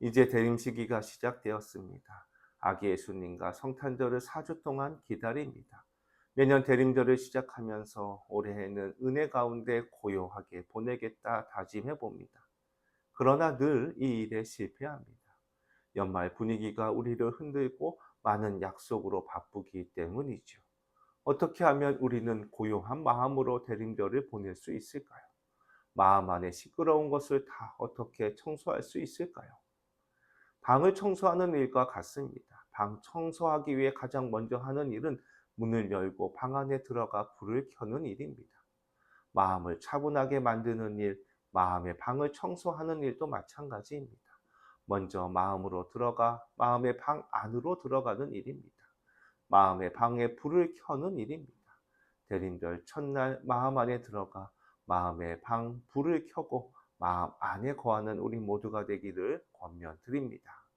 이제 대림 시기가 시작되었습니다. 아기 예수님과 성탄절을 4주 동안 기다립니다. 매년 대림절을 시작하면서 올해에는 은혜 가운데 고요하게 보내겠다 다짐해 봅니다. 그러나 늘 이 일에 실패합니다. 연말 분위기가 우리를 흔들고 많은 약속으로 바쁘기 때문이죠. 어떻게 하면 우리는 고요한 마음으로 대림절을 보낼 수 있을까요? 마음 안에 시끄러운 것을 다 어떻게 청소할 수 있을까요? 방을 청소하는 일과 같습니다. 방 청소하기 위해 가장 먼저 하는 일은 문을 열고 방 안에 들어가 불을 켜는 일입니다. 마음을 차분하게 만드는 일, 마음의 방을 청소하는 일도 마찬가지입니다. 먼저 마음으로 들어가 마음의 방 안으로 들어가는 일입니다. 마음의 방에 불을 켜는 일입니다. 대림절 첫날 마음 안에 들어가 마음의 방 불을 켜고 마음 안에 거하는 우리 모두가 되기를 권면 드립니다.